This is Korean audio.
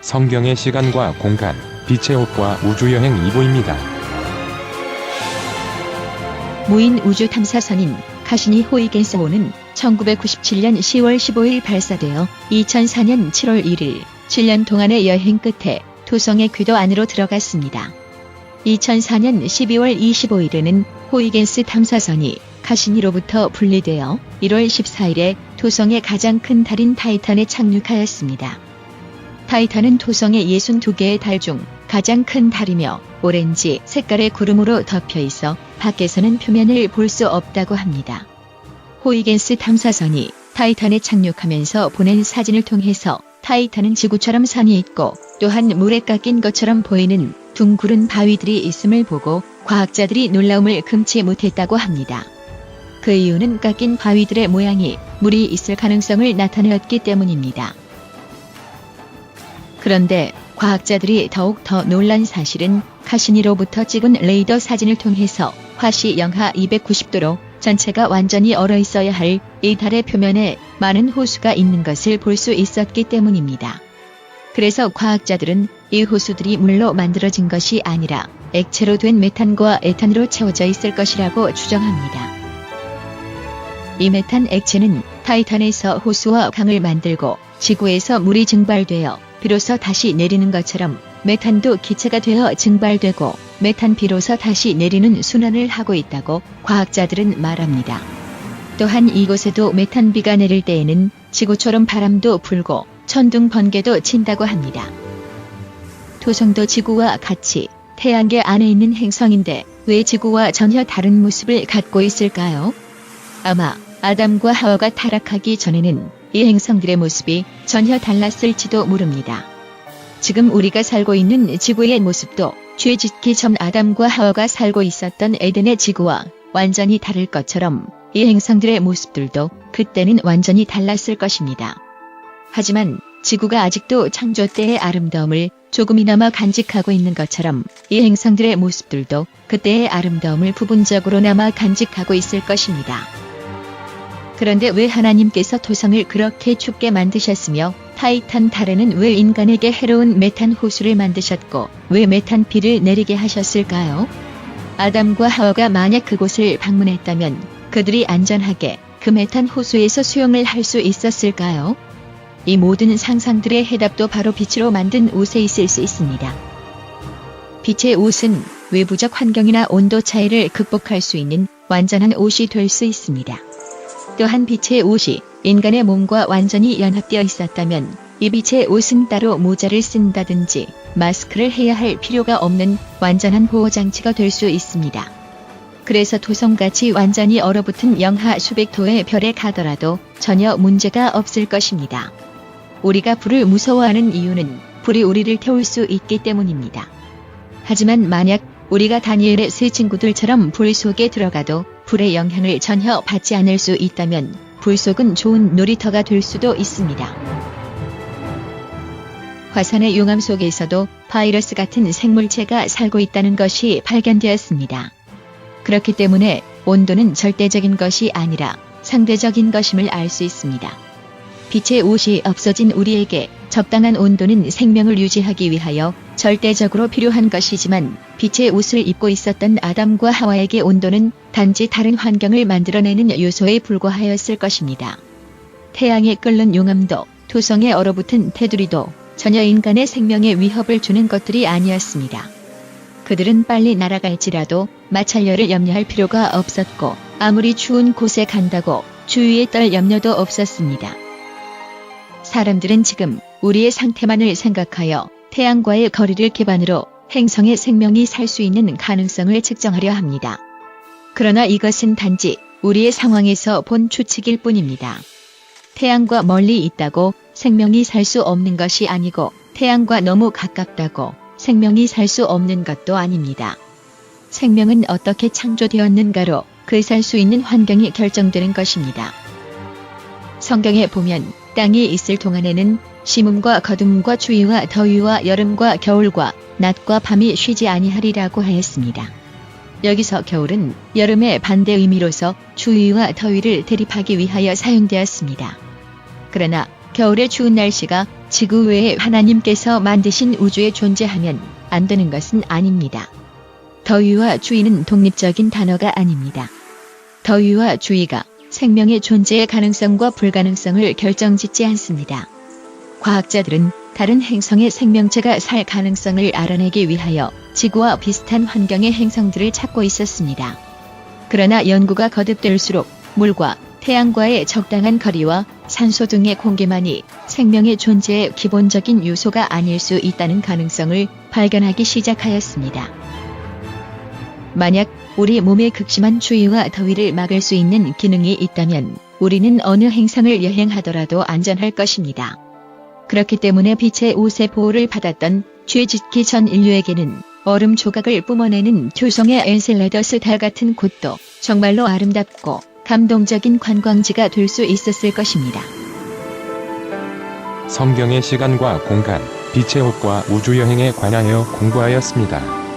성경의 시간과 공간, 빛의 옷과 우주여행 2부입니다. 무인 우주 탐사선인 카시니 호이겐스 5는 1997년 10월 15일 발사되어 2004년 7월 1일 7년 동안의 여행 끝에 토성의 궤도 안으로 들어갔습니다. 2004년 12월 25일에는 호이겐스 탐사선이 카시니로부터 분리되어 1월 14일에 토성의 가장 큰 달인 타이탄에 착륙하였습니다. 타이탄은 토성의 62개의 달 중 가장 큰 달이며 오렌지 색깔의 구름으로 덮여 있어 밖에서는 표면을 볼 수 없다고 합니다. 호이겐스 탐사선이 타이탄에 착륙하면서 보낸 사진을 통해서 타이탄은 지구처럼 산이 있고 또한 물에 깎인 것처럼 보이는 둥그른 바위들이 있음을 보고 과학자들이 놀라움을 금치 못했다고 합니다. 그 이유는 깎인 바위들의 모양이 물이 있을 가능성을 나타내었기 때문입니다. 그런데 과학자들이 더욱 더 놀란 사실은 카시니로부터 찍은 레이더 사진을 통해서 화씨 영하 290도로 전체가 완전히 얼어 있어야 할 이 달의 표면에 많은 호수가 있는 것을 볼 수 있었기 때문입니다. 그래서 과학자들은 이 호수들이 물로 만들어진 것이 아니라 액체로 된 메탄과 에탄으로 채워져 있을 것이라고 추정합니다. 이 메탄 액체는 타이탄에서 호수와 강을 만들고 지구에서 물이 증발되어 비로소 다시 내리는 것처럼 메탄도 기체가 되어 증발되고 메탄 비로소 다시 내리는 순환을 하고 있다고 과학자들은 말합니다. 또한 이곳에도 메탄비가 내릴 때에는 지구처럼 바람도 불고 천둥 번개도 친다고 합니다. 토성도 지구와 같이 태양계 안에 있는 행성인데 왜 지구와 전혀 다른 모습을 갖고 있을까요? 아마 아담과 하와가 타락하기 전에는 이 행성들의 모습이 전혀 달랐을지도 모릅니다. 지금 우리가 살고 있는 지구의 모습도 죄 짓기 전 아담과 하와가 살고 있었던 에덴의 지구와 완전히 다를 것처럼 이 행성들의 모습들도 그때는 완전히 달랐을 것입니다. 하지만 지구가 아직도 창조 때의 아름다움을 조금이나마 간직하고 있는 것처럼 이 행성들의 모습들도 그때의 아름다움을 부분적으로나마 간직하고 있을 것입니다. 그런데 왜 하나님께서 토성을 그렇게 춥게 만드셨으며 타이탄 달에는 왜 인간에게 해로운 메탄 호수를 만드셨고 왜 메탄 비를 내리게 하셨을까요? 아담과 하와가 만약 그곳을 방문했다면 그들이 안전하게 그 메탄 호수에서 수영을 할 수 있었을까요? 이 모든 상상들의 해답도 바로 빛으로 만든 옷에 있을 수 있습니다. 빛의 옷은 외부적 환경이나 온도 차이를 극복할 수 있는 완전한 옷이 될 수 있습니다. 또한 빛의 옷이 인간의 몸과 완전히 연합되어 있었다면 이 빛의 옷은 따로 모자를 쓴다든지 마스크를 해야 할 필요가 없는 완전한 보호장치가 될 수 있습니다. 그래서 토성같이 완전히 얼어붙은 영하 수백 도의 별에 가더라도 전혀 문제가 없을 것입니다. 우리가 불을 무서워하는 이유는 불이 우리를 태울 수 있기 때문입니다. 하지만 만약 우리가 다니엘의 세 친구들처럼 불 속에 들어가도 불의 영향을 전혀 받지 않을 수 있다면 불 속은 좋은 놀이터가 될 수도 있습니다. 화산의 용암 속에서도 바이러스 같은 생물체가 살고 있다는 것이 발견되었습니다. 그렇기 때문에 온도는 절대적인 것이 아니라 상대적인 것임을 알 수 있습니다. 빛의 옷이 없어진 우리에게 적당한 온도는 생명을 유지하기 위하여 절대적으로 필요한 것이지만 빛의 옷을 입고 있었던 아담과 하와에게 온도는 단지 다른 환경을 만들어내는 요소에 불과하였을 것입니다. 태양에 끓는 용암도 토성에 얼어붙은 테두리도 전혀 인간의 생명에 위협을 주는 것들이 아니었습니다. 그들은 빨리 날아갈지라도 마찰열을 염려할 필요가 없었고 아무리 추운 곳에 간다고 주위에 떨 염려도 없었습니다. 사람들은 지금 우리의 상태만을 생각하여 태양과의 거리를 기반으로 행성의 생명이 살 수 있는 가능성을 측정하려 합니다. 그러나 이것은 단지 우리의 상황에서 본 추측일 뿐입니다. 태양과 멀리 있다고 생명이 살 수 없는 것이 아니고 태양과 너무 가깝다고 생명이 살 수 없는 것도 아닙니다. 생명은 어떻게 창조되었는가로 그 살 수 있는 환경이 결정되는 것입니다. 성경에 보면 땅이 있을 동안에는 심음과 거둠과 추위와 더위와 여름과 겨울과 낮과 밤이 쉬지 아니하리라고 하였습니다. 여기서 겨울은 여름의 반대 의미로서 추위와 더위를 대립하기 위하여 사용되었습니다. 그러나 겨울의 추운 날씨가 지구 외에 하나님께서 만드신 우주에 존재하면 안 되는 것은 아닙니다. 더위와 추위는 독립적인 단어가 아닙니다. 더위와 추위가 생명의 존재의 가능성과 불가능성을 결정짓지 않습니다. 과학자들은 다른 행성의 생명체가 살 가능성을 알아내기 위하여 지구와 비슷한 환경의 행성들을 찾고 있었습니다. 그러나 연구가 거듭될수록 물과 태양과의 적당한 거리와 산소 등의 공기만이 생명의 존재의 기본적인 요소가 아닐 수 있다는 가능성을 발견하기 시작하였습니다. 만약 우리 몸의 극심한 추위와 더위를 막을 수 있는 기능이 있다면 우리는 어느 행성을 여행하더라도 안전할 것입니다. 그렇기 때문에 빛의 옷의 보호를 받았던 죄짓기 전 인류에게는 얼음 조각을 뿜어내는 초성의 엔셀라더스 달 같은 곳도 정말로 아름답고 감동적인 관광지가 될 수 있었을 것입니다. 성경의 시간과 공간, 빛의 옷과 우주여행에 관하여 공부하였습니다.